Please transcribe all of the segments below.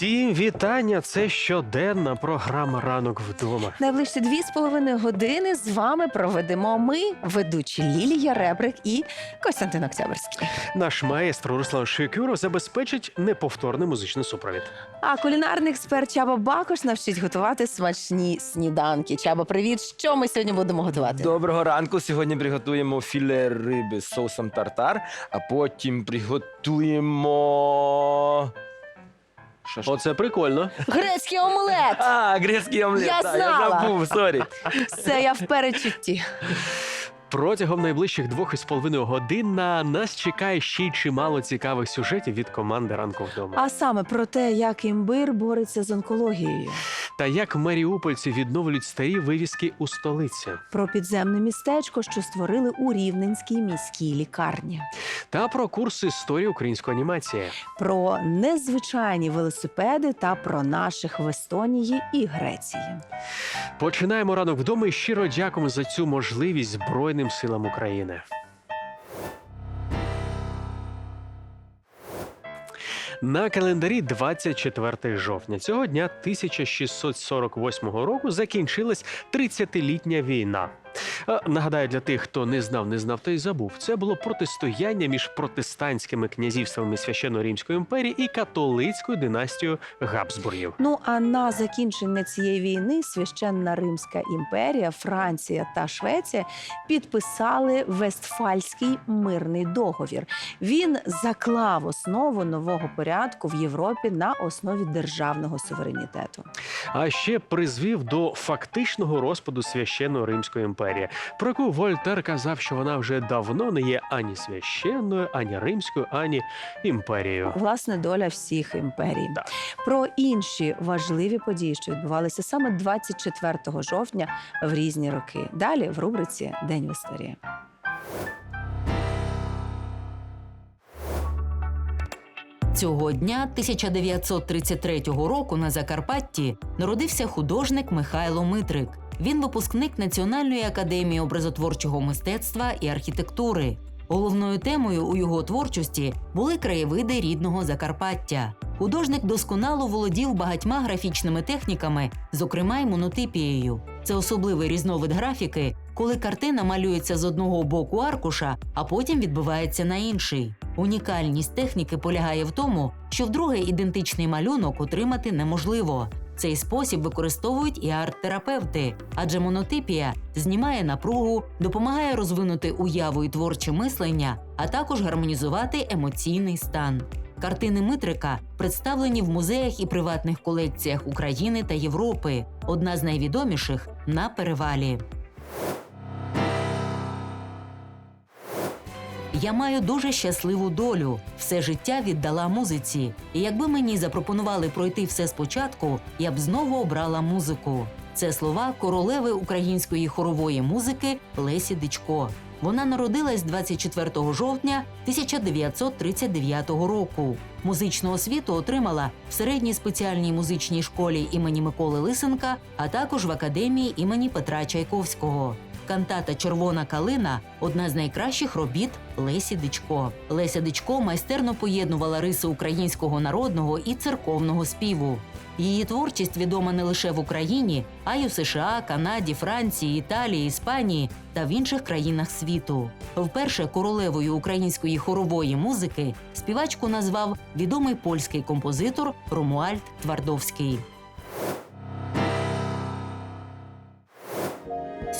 Всім вітання! Це щоденна програма Ранок вдома. Найближчі дві з половиною години з вами проведемо ми, ведучі Лілія Ребрик і Костянтин Октябрьський. Наш маестро Руслан Шикюров забезпечить неповторний музичний супровід. А кулінарний експерт Чаба Бакош навчить готувати смачні сніданки. Чаба, привіт! Що ми сьогодні будемо готувати? Доброго ранку. Сьогодні приготуємо філе риби з соусом тартар, а потім приготуємо. Що ж? Оце прикольно. Грецький омлет! А, грецький омлет. Я да, я знала. забув, сорі. Все, я в перечутті. Протягом найближчих двох із половиною годин на нас чекає ще й чимало цікавих сюжетів від команди Ранку вдома. А саме про те, як імбир бореться з онкологією, Та як маріупольці відновлюють старі вивіски у столиці, про підземне містечко, що створили у Рівненській міській лікарні. та про курс історії української анімації. про незвичайні велосипеди та про наших в Естонії і Греції. Починаємо ранок вдома і щиро дякуємо за цю можливість Збройним силам України. На календарі 24 жовтня цього дня 1648 року закінчилась 30-літня війна. Нагадаю, для тих, хто не знав, не знав та й забув, це було протистояння між протестантськими князівствами Священної Римської імперії і католицькою династією Габсбургів. Ну а на закінчення цієї війни священна Римська імперія, Франція та Швеція підписали Вестфальський мирний договір. Він заклав основу нового порядку в Європі на основі державного суверенітету. а ще призвів до фактичного розпаду священної Римської імперії, про яку Вольтер казав, що вона вже давно не є ані священною, ані римською, ані імперією. Власне, доля всіх імперій. Да. Про інші важливі події, що відбувалися саме 24 жовтня в різні роки. Далі в рубриці День в історії. Цього дня 1933 року на Закарпатті народився художник Михайло Митрик. Він випускник Національної академії образотворчого мистецтва і архітектури. Головною темою у його творчості були краєвиди рідного Закарпаття. Художник досконало володів багатьма графічними техніками, зокрема й монотипією. Це особливий різновид графіки, коли картина малюється з одного боку аркуша, а потім відбивається на інший. Унікальність техніки полягає в тому, що вдруге ідентичний малюнок отримати неможливо. Цей спосіб використовують і арт-терапевти, адже монотипія знімає напругу, допомагає розвинути уяву і творче мислення, а також гармонізувати емоційний стан. Картини Митрика представлені в музеях і приватних колекціях України та Європи. Одна з найвідоміших на перевалі. Я маю дуже щасливу долю. Все життя віддала музиці. І якби мені запропонували пройти все спочатку, я б знову обрала музику. Це слова королеви української хорової музики Лесі Дичко. Вона народилась 24 жовтня 1939 року. Музичну освіту отримала в середній спеціальній музичній школі імені Миколи Лисенка, а також в академії імені Петра Чайковського. Кантата Червона калина одна з найкращих робіт Лесі Дичко. Леся Дичко майстерно поєднувала риси українського народного і церковного співу. Її творчість відома не лише в Україні, а й у США, Канаді, Франції, Італії, Іспанії та в інших країнах світу. Вперше королевою української хорової музики співачку назвав відомий польський композитор Ромуальд Твардовський.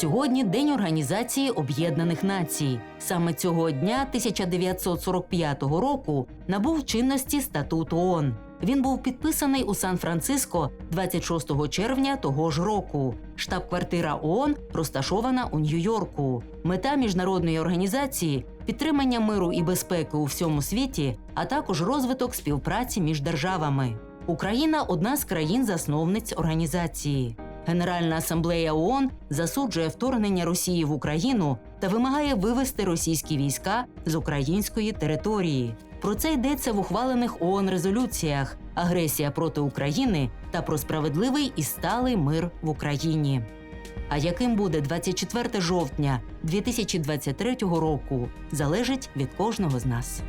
Сьогодні День Організації Об'єднаних Націй. Саме цього дня 1945 року набув чинності статут ООН. Він був підписаний у Сан-Франциско 26 червня того ж року. Штаб-квартира ООН розташована у Нью-Йорку. Мета міжнародної організації підтримання миру і безпеки у всьому світі, а також розвиток співпраці між державами. Україна одна з країн-засновниць організації. Генеральна асамблея ООН засуджує вторгнення Росії в Україну та вимагає вивести російські війська з української території. Про це йдеться в ухвалених ООН резолюціях: агресія проти України та про справедливий і сталий мир в Україні. А яким буде 24 жовтня 2023 року, залежить від кожного з нас.